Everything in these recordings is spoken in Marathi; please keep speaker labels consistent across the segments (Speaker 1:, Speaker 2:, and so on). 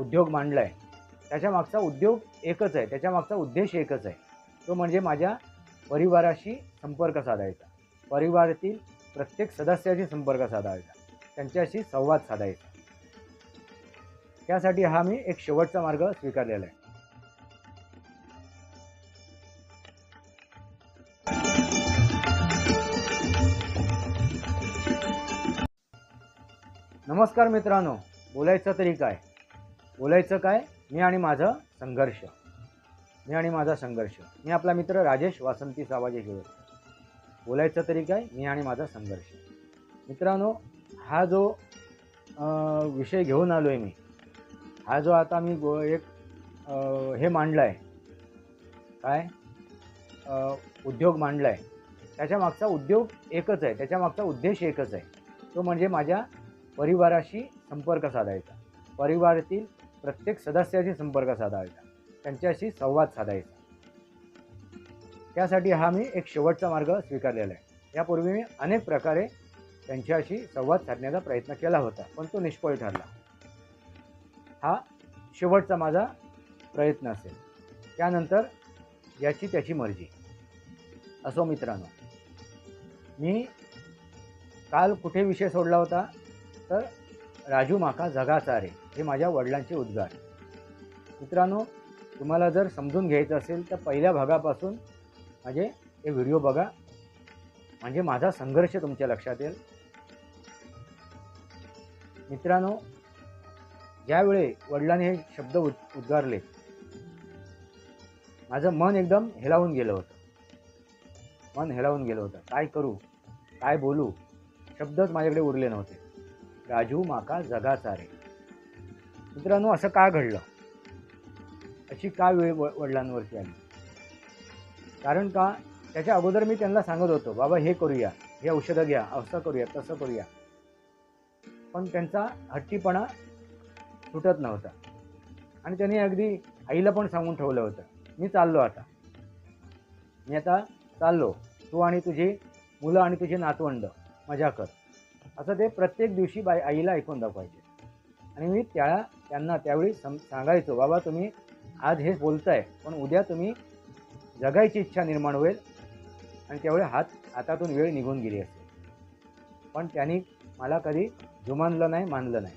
Speaker 1: उद्योग मांडला आहे त्याच्या मागचा उद्योग एकच आहे. त्याच्यामागचा उद्देश एकच आहे. तो म्हणजे माझ्या परिवाराशी संपर्क साधायचा. परिवारातील प्रत्येक सदस्याशी संपर्क साधायचा. त्यांच्याशी संवाद साधायचा. त्यासाठी हा मी एक शेवटचा मार्ग स्वीकारलेला आहे. नमस्कार मित्रांनो. बोलायचं तरी काय? बोलायचं काय? मी आणि माझा संघर्ष. मी आणि माझा संघर्ष. मी आपला मित्र राजेश वासंती सावाजे घेऊन बोलायचं तरी काय? मी आणि माझा संघर्ष. मित्रांनो हा जो विषय घेऊन आलो आहे मी हा जो आता मी गो एक आ, हे मांडला आहे काय उद्योग मांडला आहे त्याच्या मागचा उद्योग एकच आहे. त्याच्या मागचा उद्देश एकच आहे. तो म्हणजे माझ्या परिवाराशी संपर्क साधायचा. परिवारातील प्रत्येक सदस्याशी संपर्क साधायचा. त्यांच्याशी संवाद साधायचा. त्यासाठी हा मी एक शेवटचा मार्ग स्वीकारलेला आहे. यापूर्वी मी अनेक प्रकारे त्यांच्याशी संवाद साधण्याचा प्रयत्न केला होता पण तो निष्फळ ठरला. हा शेवटचा माझा प्रयत्न असेल. त्यानंतर याची त्याची मर्जी. असो मित्रांनो मी काल कुठे विषय सोडला होता? तर राजू माका जगाचा रे हे माझ्या वडिलांचे उद्गार. मित्रांनो तुम्हाला जर समजून घ्यायचं असेल तर पहिल्या भागापासून माझे हे व्हिडिओ बघा. म्हणजे माझा संघर्ष तुमच्या लक्षात येईल. मित्रांनो ज्यावेळी वडिलांनी हे शब्द उद उद्गारले माझं मन एकदम हेलावून गेलं होतं. मन हेलावून गेलं होतं. काय करू? काय बोलू? शब्दच माझ्याकडे उरले नव्हते. राजू माका जगाचा रे. मित्रांनो असं का घडलं? अशी का वेळ व वडिलांवरती आली? कारण का त्याच्या अगोदर मी त्यांना सांगत होतो बाबा हे करूया हे औषधं घ्या असं करूया तसं करूया. पण त्यांचा हट्टीपणा सुटत नव्हता. आणि त्यांनी अगदी आईला पण सांगून ठेवलं होतं मी चाललो आता. मी आता चाललो. तू आणि तुझी मुलं आणि तुझे नातवंड मजा कर. असं ते प्रत्येक दिवशी बाई आईला ऐकून दाखवायचे. आणि मी त्या त्यांना त्यावेळी सम सांगायचो बाबा तुम्ही आज हे बोलताय पण उद्या तुम्ही जगायची इच्छा निर्माण होईल. आणि त्यावेळी हात हातातून वेळ निघून गेली असेल. पण त्यांनी मला कधी जुमानलं नाही मानलं नाही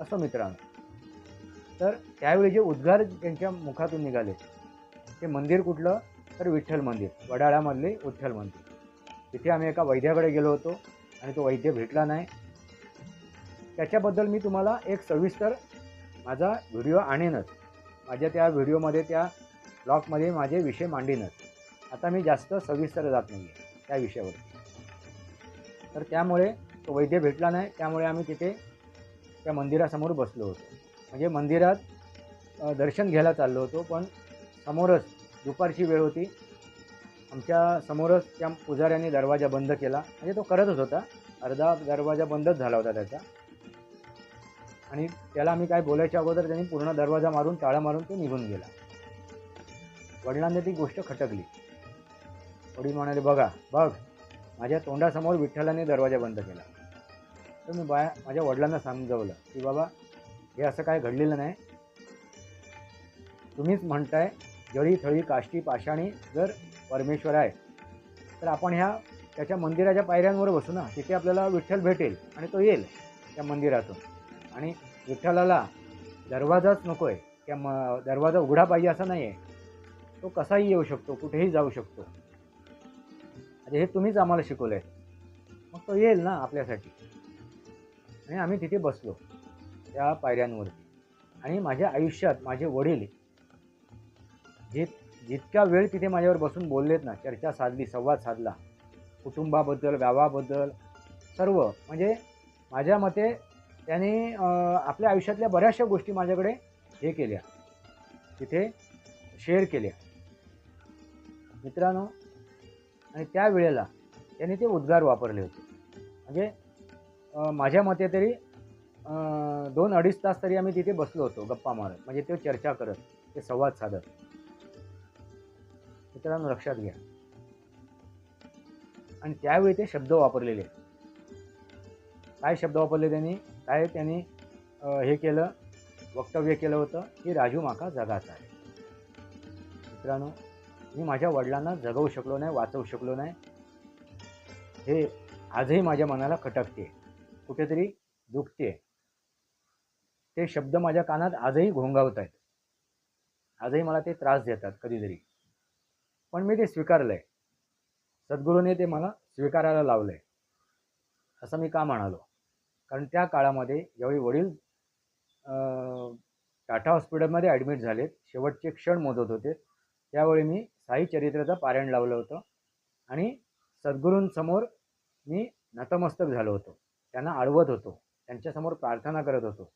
Speaker 1: असं मित्रांनो. तर त्यावेळी जे उद्गार त्यांच्या मुखातून निघाले ते मंदिर कुठलं? तर विठ्ठल मंदिर वडाळ्यामधले विठ्ठल मंदिर. तिथे आम्ही एका वैद्याकडे गेलो होतो. आणि तो वैद्य भेटला नाही. त्याच्याबद्दल मी तुम्हाला एक सविस्तर माझा व्हिडिओ आणेनच. माझ्या त्या व्हिडिओमध्ये त्या ब्लॉगमध्ये माझे विषय मांडीनच. आता मी जास्त सविस्तर जात नाही आहे त्या विषयावरती. तर त्यामुळे तो वैद्य भेटला नाही. त्यामुळे आम्ही तिथे त्या मंदिरासमोर बसलो होतो. म्हणजे मंदिरात दर्शन घ्यायला चाललो होतो पण समोरच दुपारची वेळ होती. आमच्या समोरच त्या पुजाऱ्याने दरवाजा बंद केला. म्हणजे तो करतच होता. अर्धा दरवाजा बंदच झाला होता त्याचा. आणि त्याला आम्ही काय बोलायच्या अगोदर त्यांनी पूर्ण दरवाजा मारून टाळा मारून तो निघून गेला. वडिलांनी ती गोष्ट खटकली. वडील म्हणाले बघा बघ माझ्या तोंडासमोर विठ्ठलाने दरवाजा बंद केला. तर मी बाया माझ्या वडिलांना समजवलं की बाबा हे असं काय घडलेलं नाही. तुम्हीच म्हणताय जळी थळी काष्टी पाषाणी जर परमेश्वर आहे. तर आपण ह्या त्याच्या मंदिराच्या पायऱ्यांवर बसू ना. तिथे आपल्याला विठ्ठल भेटेल आणि तो येईल त्या मंदिरातून. आणि विठ्ठलाला दरवाजाच नको आहे त्या म दरवाजा उघडा पाहिजे असं नाही आहे तो कसाही येऊ शकतो कुठेही जाऊ शकतो. म्हणजे हे तुम्हीच आम्हाला शिकवलं आहे मग तो येईल ना आपल्यासाठी. आणि आम्ही तिथे बसलो त्या पायऱ्यांवरती आणि माझ्या आयुष्यात माझे वडील जे जितका वेळ तिथे माझ्यावर बसून बोललेत ना चर्चा साधली संवाद साधला कुटुंबाबद्दल गावाबद्दल सर्व म्हणजे माझ्या मते त्याने आपल्या आयुष्यातल्या बऱ्याचशा गोष्टी माझ्याकडे हे केल्या. तिथे शेअर केल्या. मित्रांनो आणि त्या वेळेला त्याने ते उद्गार वापरले होते. म्हणजे माझ्या मते तरी दोन अडीच तास तरी आम्ही तिथे बसलो होतो गप्पा मारत. म्हणजे ते चर्चा करत ते संवाद साधत. मित्रांनो लक्षात घ्या. आणि त्यावेळी ते शब्द वापरलेले काय शब्द वापरले त्यांनी? काय त्यांनी हे केलं? वक्तव्य केलं होतं की राजू माका जगाचा आहे. मित्रांनो मी माझ्या वडिलांना जगवू शकलो नाही वाचवू शकलो नाही. हे आजही माझ्या मनाला खटकते. कुठेतरी दुखते. ते शब्द माझ्या कानात आजही घोंगावत आहेत. आजही मला ते त्रास देतात कधीतरी. पण मी ते स्वीकारलं आहे सद्गुरूने ते मला स्वीकारायला लावलं आहे असं मी का म्हणालो? कारण त्या काळामध्ये ज्यावेळी वडील टाटा हॉस्पिटलमध्ये ॲडमिट झालेत. शेवटचे क्षण मोजत होते. त्यावेळी मी साई चरित्राचं पारायण लावलं होतं आणि सद्गुरूंसमोर मी नतमस्तक झालो होतो. त्यांना अडवत होतो. त्यांच्यासमोर प्रार्थना करत होतो.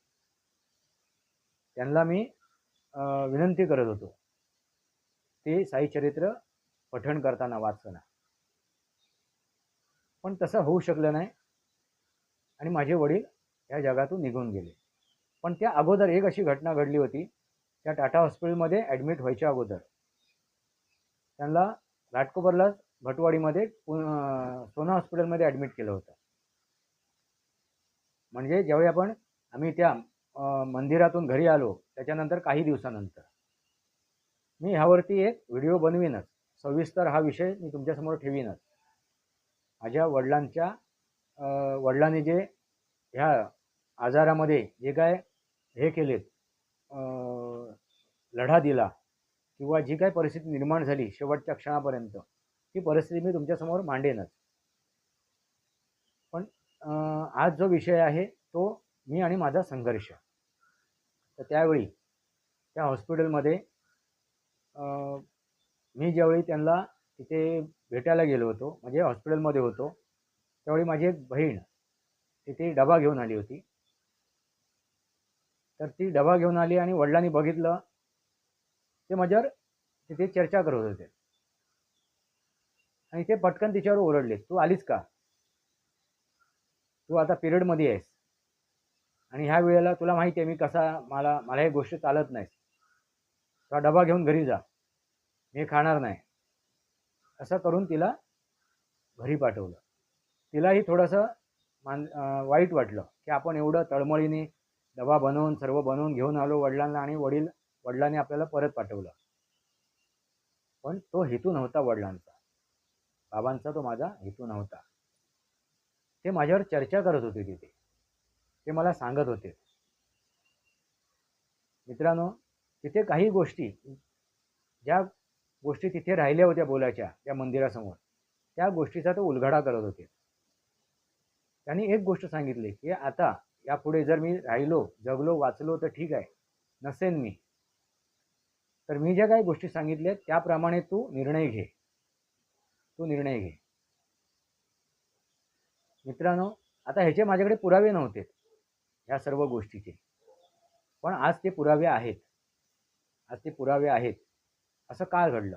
Speaker 1: त्यांना मी विनंती करत होतो. ते साई चरित्र पठण करताना वाचताना पण तसं होऊ शकलं नाही. आणि माझे वडील या जगातून निघून गेले. पण त्या अगोदर एक अशी घटना घडली होती त्या टाटा हॉस्पिटलमध्ये ॲडमिट व्हायच्या अगोदर. त्यांना घाटकोपरला भटवाडीमध्ये सोना हॉस्पिटलमध्ये ॲडमिट केलं होतं. म्हणजे ज्यावेळी आपण आम्ही त्या मंदिरातून घरी आलो त्याच्यानंतर काही दिवसानंतर. मी ह्यावरती एक व्हिडिओ बनवीनच. सविस्तर हा विषय मी तुमच्यासमोर ठेवीनच. माझ्या वडिलांच्या वडिलांनी जे ह्या आजारामध्ये जे काय हे केलेत लढा दिला किंवा जी काय परिस्थिती निर्माण झाली शेवटच्या क्षणापर्यंत ती परिस्थिती मी तुमच्यासमोर मांडेनच. पण आज जो विषय आहे तो मी आणि माझा संघर्ष. तर त्यावेळी त्या हॉस्पिटलमध्ये मी ज्यावेळी त्यांना तिथे भेटायला गेलो होतो म्हणजे हॉस्पिटलमध्ये होतो त्यावेळी माझी एक बहीण तिथे डबा घेऊन आली होती. तर ती डबा घेऊन आली आणि वडिलांनी बघितलं ते माझ्यावर तिथे चर्चा करत होते. आणि ते पटकन तिच्यावर ओरडले तू आलीस का? तू आता पिरियडमध्ये आहेस. आणि ह्या वेळेला तुला माहिती आहे मी कसा मला मला हे गोष्ट चालत नाही तो डबा घेऊन घरी जा. मी खाणार नाही. असं करून तिला घरी पाठवलं. तिलाही थोडंसं मान वाईट वाटलं की आपण एवढं तळमळीने डबा बनवून सर्व बनवून घेऊन आलो वडिलांना आणि वडील वडिलांनी आपल्याला परत पाठवलं. पण तो हेतू नव्हता वडिलांचा. बाबांचा तो माझा हेतू नव्हता. ते माझ्यावर चर्चा करत होते तिथे. ते मला सांगत होते. मित्रांनो तिथे काही गोष्टी ज्या गोष्टी तिथे राहिल्या होत्या बोलायच्या त्या मंदिरासमोर त्या गोष्टीचा तो उलगडा करत होते. त्यांनी एक गोष्ट सांगितली की आता यापुढे जर मी राहिलो जगलो वाचलो तर ठीक आहे. नसेन मी. तर मी ज्या काही गोष्टी सांगितल्या त्याप्रमाणे तू निर्णय घे. तू निर्णय घे. मित्रांनो आता ह्याचे माझ्याकडे पुरावे नव्हते ह्या सर्व गोष्टीचे. पण आज ते पुरावे आहेत. आज ते पुरावे आहेत. असं का घडलं.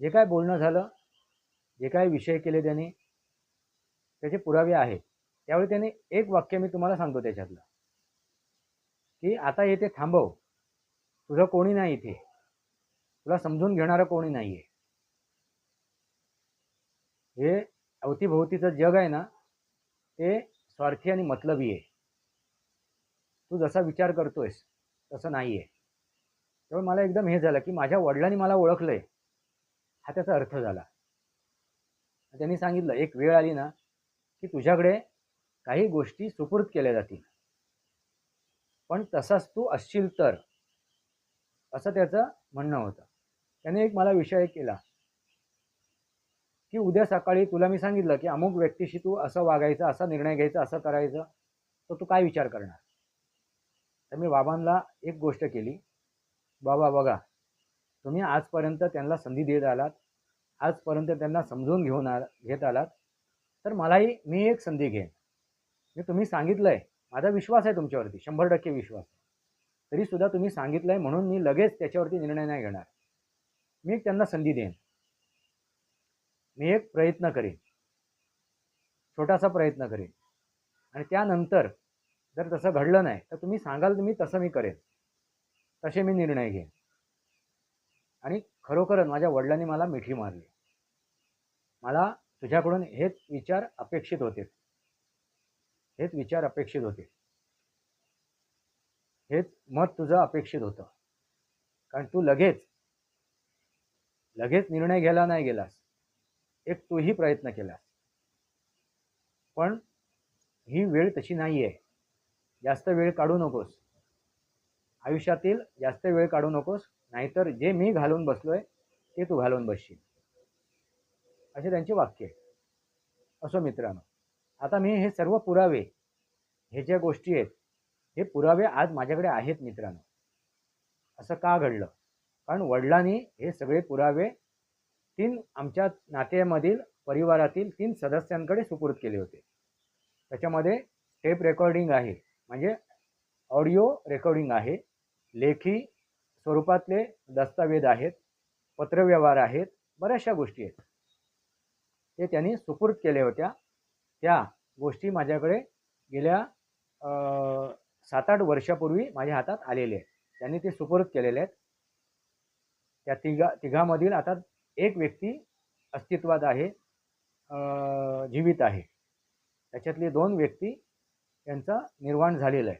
Speaker 1: जे काय बोलणं झालं जे काय विषय केले त्याने त्याचे पुरावे आहेत. त्यावेळी त्याने एक वाक्य मी तुम्हाला सांगतो त्याच्यातलं. की आता येथे थांबव. तुझं कोणी नाही इथे. तुला समजून घेणारं कोणी नाही आहे हे अवतीभोवतीचं जग आहे ना ते स्वार्थी आणि मतलबी आहे. तू जसा विचार करतोयस तसं नाही आहे त्यामुळे मला एकदम हे झालं की माझ्या वडिलांनी मला ओळखलंय. हा त्याचा अर्थ झाला. त्यांनी सांगितलं एक वेळ आली ना की तुझ्याकडे काही गोष्टी सुपूर्द केल्या जातील. पण तसाच तू असशील तर. असं त्याचं म्हणणं होतं. त्याने एक मला विषय केला. की उद्या सकाळी तुला मी सांगितलं की अमुक व्यक्तीशी तू असं वागायचं असा निर्णय घ्यायचा असं करायचं तर तू काय विचार करणार? तर मी बाबांना एक गोष्ट केली. बाबा बघा तुम्ही आजपर्यंत त्यांना संधी देत आलात आजपर्यंत त्यांना समजून घेऊन आ घेत आलात तर मलाही मी एक संधी घेईन. मी तुम्ही सांगितलं आहे माझा विश्वास आहे तुमच्यावरती शंभर टक्के विश्वास तरीसुद्धा तुम्ही सांगितलं आहे म्हणून मी लगेच त्याच्यावरती निर्णय नाही घेणार. मी एक त्यांना संधी देईन. मी एक प्रयत्न करेन. छोटासा प्रयत्न करेन. आणि त्यानंतर जर तसं घडलं नाही तर तुम्ही सांगाल तुम्ही तसं मी करेन. तसे मी निर्णय घेईन. आणि खरोखरच माझ्या वडिलांनी मला मिठी मारली. मला तुझ्याकडून हेच विचार अपेक्षित होते. हेच विचार अपेक्षित होते. हेच मत तुझं अपेक्षित होतं. कारण तू लगेच लगेच निर्णय घ्यायला नाही गेलास. एक तूही प्रयत्न केलास. पण ही वेळ तशी नाही आहे जास्त वेळ काढू नकोस. आयुष्यातील जास्त वेळ काढू नकोस. नाहीतर जे मी घालून बसलो आहे ते तू घालून बसशील. असे त्यांचे वाक्य आहे. असो मित्रांनो आता मी हे सर्व पुरावे हे ज्या गोष्टी आहेत हे पुरावे आज माझ्याकडे आहेत मित्रांनो. असं का घडलं? कारण वडिलांनी हे सगळे पुरावे तीन आमच्या नात्यामधील परिवारातील तीन सदस्यांकडे सुपूर्द केले होते. त्याच्यामध्ये टेप रेकॉर्डिंग आहे. म्हणजे ऑडिओ रेकॉर्डिंग आहे लेखी स्वरूपातले दस्तावेज आहेत पत्रव्यवहार आहेत बऱ्याचशा गोष्टी आहेत. ते त्यांनी सुपूर्द केल्या होत्या. त्या गोष्टी माझ्याकडे गेल्या सात आठ वर्षापूर्वी माझ्या हातात आलेले आहेत. त्यांनी ते सुपूर्द केलेले आहेत. त्या तिघा तिघामधील आता एक व्यक्ती अस्तित्वात आहे जीवित आहे. त्याच्यातली दोन व्यक्ती त्यांचा निर्वाण झालेला आहे.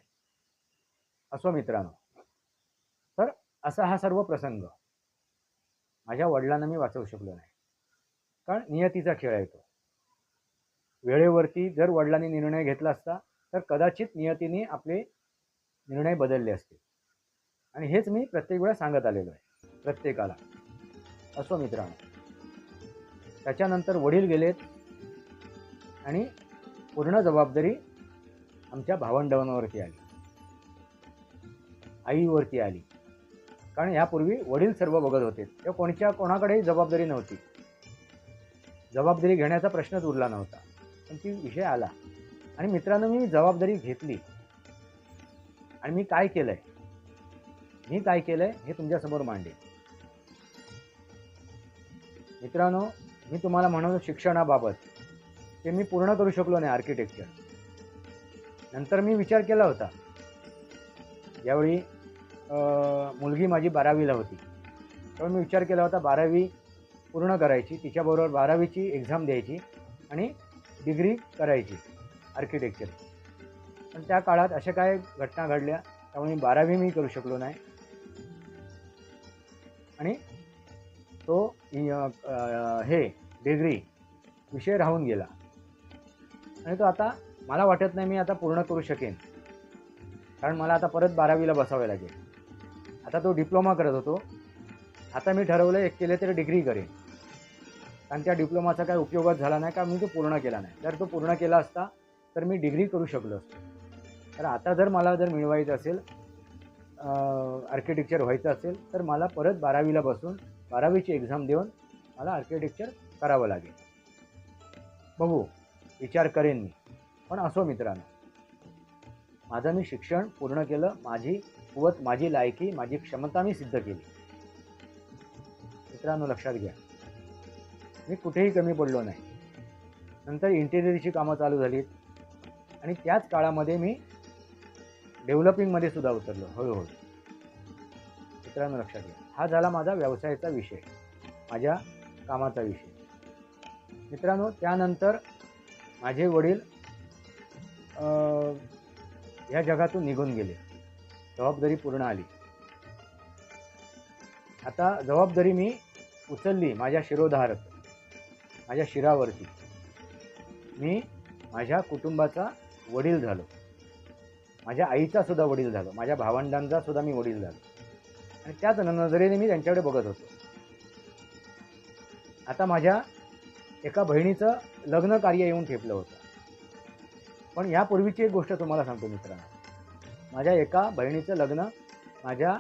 Speaker 1: असो मित्रांनो. तर असा हा सर्व प्रसंग माझ्या वडिलांना मी वाचवू शकलो नाही. कारण नियतीचा खेळ आहे तो. वेळेवरती जर वडिलांनी निर्णय घेतला असता तर कदाचित नियतीने आपले निर्णय बदलले असते. आणि हेच मी प्रत्येक वेळा सांगत आलेलो आहे. प्रत्येकाला. असो मित्रांनो. त्याच्यानंतर वडील गेलेत आणि पूर्ण जबाबदारी आमच्या भावंडांवरती आली. आईवरती आली. कारण यापूर्वी वडील सर्व बघत होते. तेव्हा कोणच्या कोणाकडेही जबाबदारी नव्हती. जबाबदारी घेण्याचा प्रश्नच उरला नव्हता. पण ती विषय आला. आणि मित्रांनो मी जबाबदारी घेतली. आणि मी काय केलंय? मी काय केलंय हे तुमच्यासमोर मांडे मित्रांनो मी तुम्हाला म्हणतो शिक्षणाबाबत. ते मी पूर्ण करू शकलो नाही आर्किटेक्चर. नंतर मी विचार केला होता. यावेळी मुलगी माझी बारावीला होती. त्यामुळे मी विचार केला होता बारावी पूर्ण करायची तिच्याबरोबर बारावीची एक्झाम द्यायची आणि डिग्री करायची आर्किटेक्चर पण त्या काळात अशा काय घटना घडल्या त्यामुळे मी बारावी मी करू शकलो नाही. आणि तो हे डिग्री विषय राहून गेला. आणि तो आता मला वाटत नाही मी आता पूर्ण करू शकेन. कारण मला आता परत बारावीला बसावे लागेल. आता तो डिप्लोमा करत होतो. आता मी ठरवलं एक केले तरी डिग्री करेन. कारण त्या डिप्लोमाचा काही उपयोगच झाला नाही का मी तो पूर्ण केला नाही. जर तो पूर्ण केला असता तर मी डिग्री करू शकलो असतो. तर आता जर मला जर मिळवायचं असेल आर्किटेक्चर व्हायचं असेल तर मला परत बारावीला बसून बारावीची एक्झाम देऊन मला आर्किटेक्चर करावं लागेल. बघू विचार करेन मी. पण असो मित्रांनो. माझं मी शिक्षण पूर्ण केलं माझी कुवत माझी लायकी माझी क्षमता मी सिद्ध केली. मित्रांनो लक्षात घ्या. मी कुठेही कमी पडलो नाही. नंतर इंटेरियरची कामं चालू झालीत. आणि त्याच काळामध्ये मी डेव्हलपिंगमध्ये सुद्धा उतरलो. हळूहळू मित्रांनो लक्षात घ्या. हा झाला माझा व्यवसायाचा विषय. माझ्या कामाचा विषय. मित्रांनो त्यानंतर माझे वडील या जगातून निघून गेले. जबाबदारी पूर्ण आली. आता जबाबदारी मी उचलली माझ्या शिरोधारक माझ्या शिरावरती. मी माझ्या कुटुंबाचा वडील झालो. माझ्या आईचा सुद्धा वडील झालो. माझ्या भावंडांचा सुद्धा मी वडील झालो. आणि त्याच नजरेने मी त्यांच्याकडे बघत होतो. आता माझ्या एका बहिणीचं लग्न कार्य येऊन ठेपलं होतं. पण यापूर्वीची एक गोष्ट तुम्हाला सांगतो मित्रांनो. माझ्या एका बहिणीचं लग्न माझ्या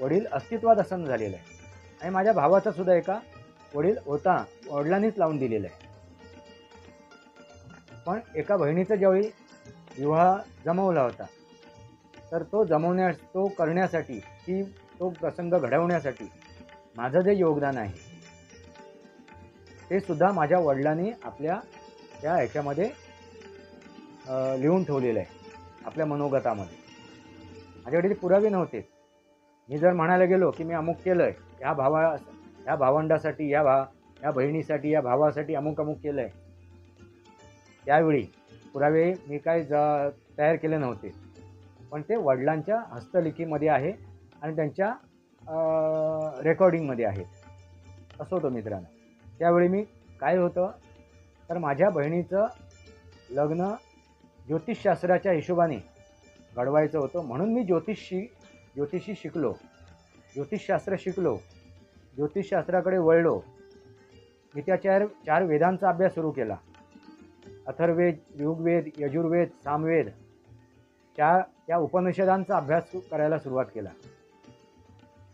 Speaker 1: वडील अस्तित्वात असताना झालेलं आहे. आणि माझ्या भावाचा सुद्धा एका वडील होता वडिलांनीच लावून दिलेलं आहे. पण एका बहिणीचा ज्यावेळी विवाह जमवला होता तर तो जमवण्या तो करण्यासाठी ती तो प्रसंग घडवण्यासाठी माझं जे योगदान आहे ते सुद्धा माझ्या वडिलांनी आपल्या त्या ह्याच्यामध्ये लिहून ठेवलेलं आहे आपल्या मनोगतामध्ये. माझ्याकडे ते पुरावे नव्हते. मी जर म्हणायला गेलो की मी अमुक केलं आहे ह्या भावा ह्या भावंडासाठी या भा या बहिणीसाठी या भावासाठी अमुक अमुक केलं आहे त्यावेळी पुरावे मी काय ज तयार केले नव्हते. पण ते वडिलांच्या हस्तलिखीमध्ये आहे आणि त्यांच्या रेकॉर्डिंगमध्ये आहे. असं होतं मित्रांनो. त्यावेळी मी काय होतं तर माझ्या बहिणीचं लग्न ज्योतिषशास्त्राच्या हिशोबाने घडवायचं होतं. म्हणून मी ज्योतिषी ज्योतिषी शिकलो. ज्योतिषशास्त्र शिकलो. ज्योतिषशास्त्राकडे वळलो. मी त्या चार चार वेदांचा अभ्यास सुरू केला. अथर्वेद ऋग्वेद यजुर्वेद सामवेद. त्या त्या उपनिषदांचा अभ्यास करायला सुरुवात केला.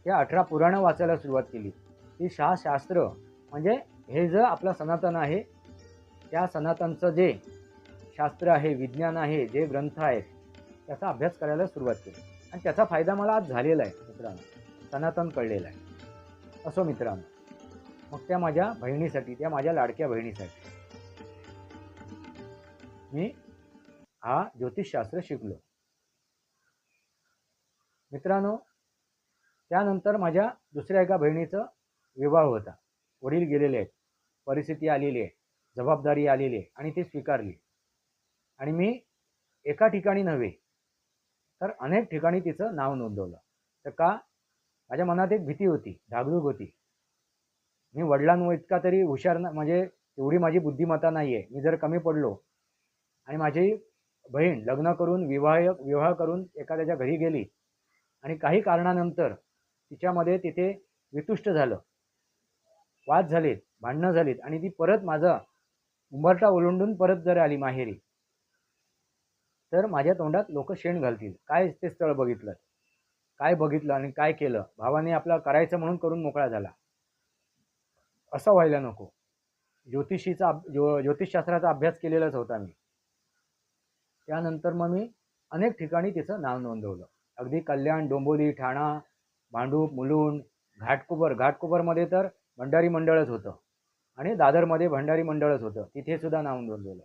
Speaker 1: त्या अठरा पुराणं वाचायला सुरुवात केली. ती शास्त्र म्हणजे हे जे आपलं सनातन आहे त्या सनातनचं जे शास्त्र आहे विज्ञान आहे जे ग्रंथ आहेत त्याचा अभ्यास करायला सुरुवात केली. आणि त्याचा फायदा मला आज झालेला आहे मित्रांनो. सनातन कळलेला आहे. असो मित्रांनो. मग त्या माझ्या बहिणीसाठी त्या माझ्या लाडक्या बहिणीसाठी मी हा ज्योतिषशास्त्र शिकलो. मित्रांनो त्यानंतर माझ्या दुसऱ्या एका बहिणीचा विवाह होता. वडील गेलेले आहेत. परिस्थिती आलेली आहे. जबाबदारी आलेली आहे. आणि ती स्वीकारली. आणि मी एका ठिकाणी नव्हे तर अनेक ठिकाणी तिचं नाव नोंदवलं. तर का? माझ्या मनात एक भीती होती धाकधूक होती. मी वडिलांवर इतका तरी हुशार ना म्हणजे एवढी माझी बुद्धिमत्ता नाही आहे मी जर कमी पडलो आणि माझी बहीण लग्न करून विवाह विवाह करून एखाद्याच्या घरी गेली आणि काही कारणानंतर तिच्यामध्ये तिथे वितुष्ट झालं. वाद झालेत भांडणं झालीत आणि ती परत माझा उंबरटा ओलांडून परत जर आली माहेरी तर माझ्या तोंडात लोक शेण घालतील. काय ते स्थळ बघितलं? काय बघितलं आणि काय केलं? भावाने आपला करायचं म्हणून करून मोकळा झाला. असं व्हायला नको. ज्योतिषीचा ज्यो ज्योतिषशास्त्राचा अभ्यास केलेलाच होता मी. त्यानंतर मग मी अनेक ठिकाणी तिचं नाव नोंदवलं. अगदी कल्याण डोंबोली ठाणा भांडूप मुलुंड घाटकोपर. घाटकोपरमध्ये तर भंडारी मंडळच होतं. आणि दादरमध्ये भंडारी मंडळच होतं. तिथे सुद्धा नाव नोंदवलं.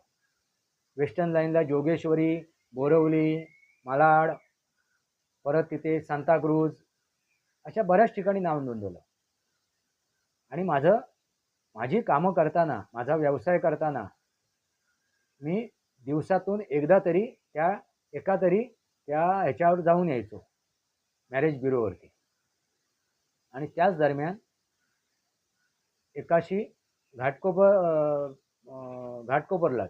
Speaker 1: वेस्टर्न लाईनला जोगेश्वरी बोरवली मालाड परत तिथे सांताक्रूज अशा बऱ्याच ठिकाणी नाव नोंदवलं. आणि माझं माझी कामं करताना माझा व्यवसाय करताना मी दिवसातून एकदा तरी त्या एका तरी त्या ह्याच्यावर जाऊन यायचो मॅरेज ब्युरोवरती आणि त्याच दरम्यान एकाशी घाटकोपर घाटकोपरलाच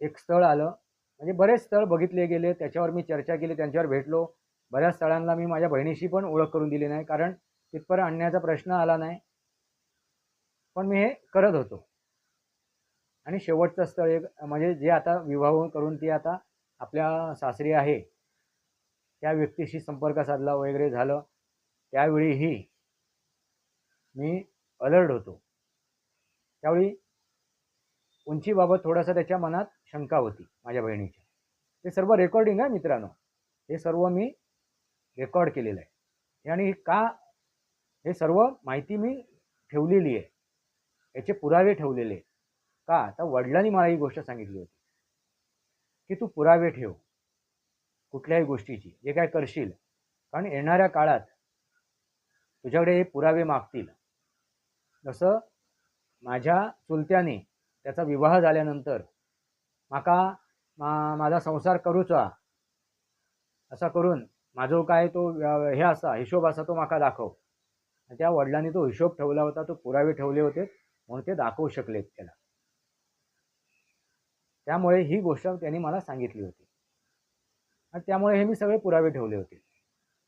Speaker 1: एक स्थळ आलं म्हणजे बरेच स्थळ बघितले गेले त्याच्यावर मी चर्चा केली त्यांच्यावर भेटलो. बऱ्याच स्थळांना मी माझ्या बहिणीशी पण ओळख करून दिली नाही कारण तिथपर्यंत आणण्याचा प्रश्न आला नाही. पण मी हे करत होतो. आणि शेवटचं स्थळ एक म्हणजे जे आता विवाह करून ती आता आपल्या सासरी आहे त्या व्यक्तीशी संपर्क साधला वगैरे झालं. त्यावेळीही मी अलर्ट होतो. त्यावेळी उंचीबाबत थोडासा त्याच्या मनात शंका होती माझ्या बहिणीच्या ते सर्व रेकॉर्डिंग आहे मित्रांनो. हे सर्व मी रेकॉर्ड केलेलं आहे. आणि का हे सर्व माहिती मी ठेवलेली आहे. याचे पुरावे ठेवलेले आहेत. का? तर वडिलांनी मला ही गोष्ट सांगितली होती. की तू पुरावे ठेव. कुठल्याही गोष्टीची. जे काय करशील. कारण येणाऱ्या काळात तुझ्याकडे हे पुरावे मागतील. जसं माझ्या चुलत्याने त्याचा विवाह झाल्यानंतर माका मा माझा संसार करूचा. असा करून माझो काय तो हे असा हिशोब असा तो माका दाखव. आणि त्या वडिलांनी तो हिशोब ठेवला होता तो पुरावे ठेवले होते म्हणून ते दाखवू शकले त्याला. त्यामुळे ही गोष्ट त्यांनी मला सांगितली होती. आणि त्यामुळे हे मी सगळे पुरावे ठेवले होते.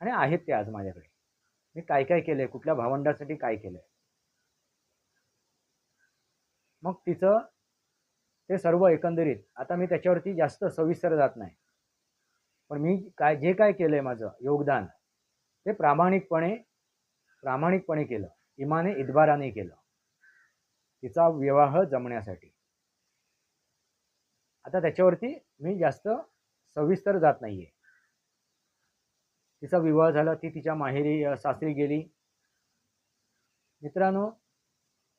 Speaker 1: आणि आहेत ते आज माझ्याकडे. मी काय काय केलं आहे कुठल्या भावंडासाठी काय केलं आहे मग तिचं ते सर्व एकंदरीत आता मी त्याच्यावरती जास्त सविस्तर जात नाही. पण मी काय जे काय केलंय माझं योगदान ते प्रामाणिकपणे प्रामाणिकपणे केलं. इमाने इदबाराने केलं. तिचा विवाह जमण्यासाठी. आता त्याच्यावरती मी जास्त सविस्तर जात नाहीये. तिचा विवाह झाला ती तिच्या माहेरी सासरी गेली. मित्रांनो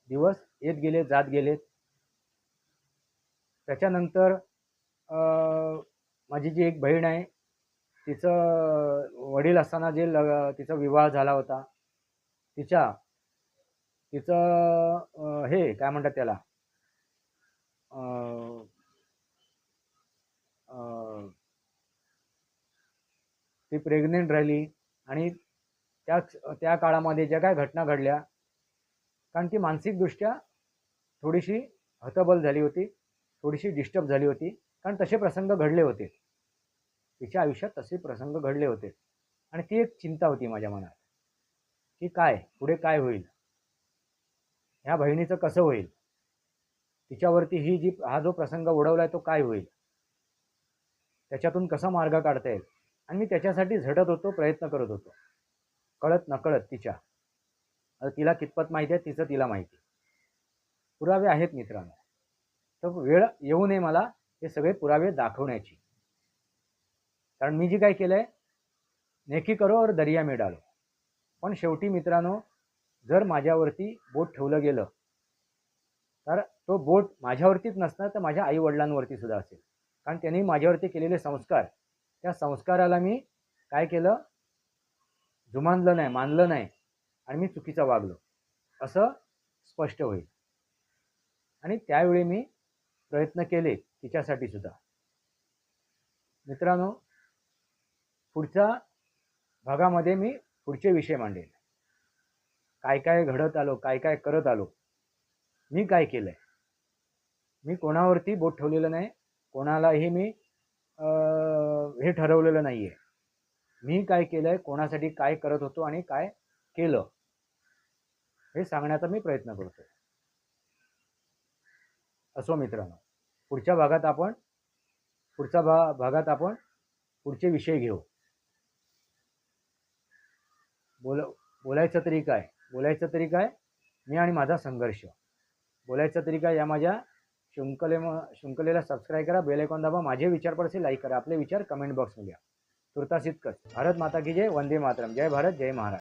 Speaker 1: दिवस येत गेले जात गेलेत त्याच्यानंतर माझी जी एक बहीण आहे तिचं वडील असताना जे लग तिचा विवाह झाला होता तिच्या तिचं हे काय म्हणतात त्याला? अ, ती प्रेग्नेंट राहिली आणि त्या त्या काळामध्ये ज्या काय घटना घडल्या कारण ती मानसिकदृष्ट्या थोडीशी हतबल झाली होती थोडीशी डिस्टर्ब झाली होती कारण तसे प्रसंग घडले होते. तिच्या आयुष्यात तसे प्रसंग घडले होते. आणि ती एक चिंता होती माझ्या मनात की काय पुढे काय होईल? ह्या बहिणीचं कसं होईल? तिच्यावरती ही जी हा जो प्रसंग ओढवलाय तो काय होईल? त्याच्यातून कसा मार्ग काढता येईल? आणि मी त्याच्यासाठी झटत होतो प्रयत्न करत होतो. कळत नकळत तिच्या. तिला कितपत माहिती आहे तिचं तिला माहिती. पुरावे आहेत मित्रांनो. तर वेळ येऊ नये मला हे सगळे पुरावे दाखवण्याची. कारण मी जी काय केलं आहे नेकी करो और दर्या मिळालो डालो. पण शेवटी मित्रांनो जर माझ्यावरती बोट ठेवलं गेलं तर तो बोट माझ्यावरतीच नसणार तर माझ्या आईवडिलांवरती सुद्धा असेल. कारण त्यांनी माझ्यावरती केलेले संस्कार त्या संस्काराला मी काय केलं? जुमानलं नाही मानलं नाही आणि मी चुकीचं वागलो. असं स्पष्ट होईल. आणि त्यावेळी मी प्रयत्न केले तिच्यासाठी सुद्धा. मित्रांनो पुढच्या भागामध्ये मी पुढचे विषय मांडेल काय काय घडत आलो काय काय करत आलो मी काय केलं आहे मी कोणावरती बोट ठेवलेलं नाही कोणालाही मी हे ठरवलेलं नाही आहे मी काय केलं आहे कोणासाठी काय करत होतो आणि काय केलं हे सांगण्याचा मी प्रयत्न करतो असो मित्रांनो. पुढच्या भागात आपण पुढच्या भा भागात आपण पुढचे विषय घेऊ. बोल बोलायचं तरी काय? बोलायचं तरी काय? मी आणि माझा संघर्ष. बोलायचं तरी काय? या माझ्या शृंखले शृंखलेला सबस्क्राईब करा बेल आयकॉन दाबा माझे विचार पडसे लाईक करा आपले विचार कमेंट बॉक्समध्ये द्या तुर्तास इतकंच. भारत माता की जय वंदे मातरम. जय भारत जय महाराज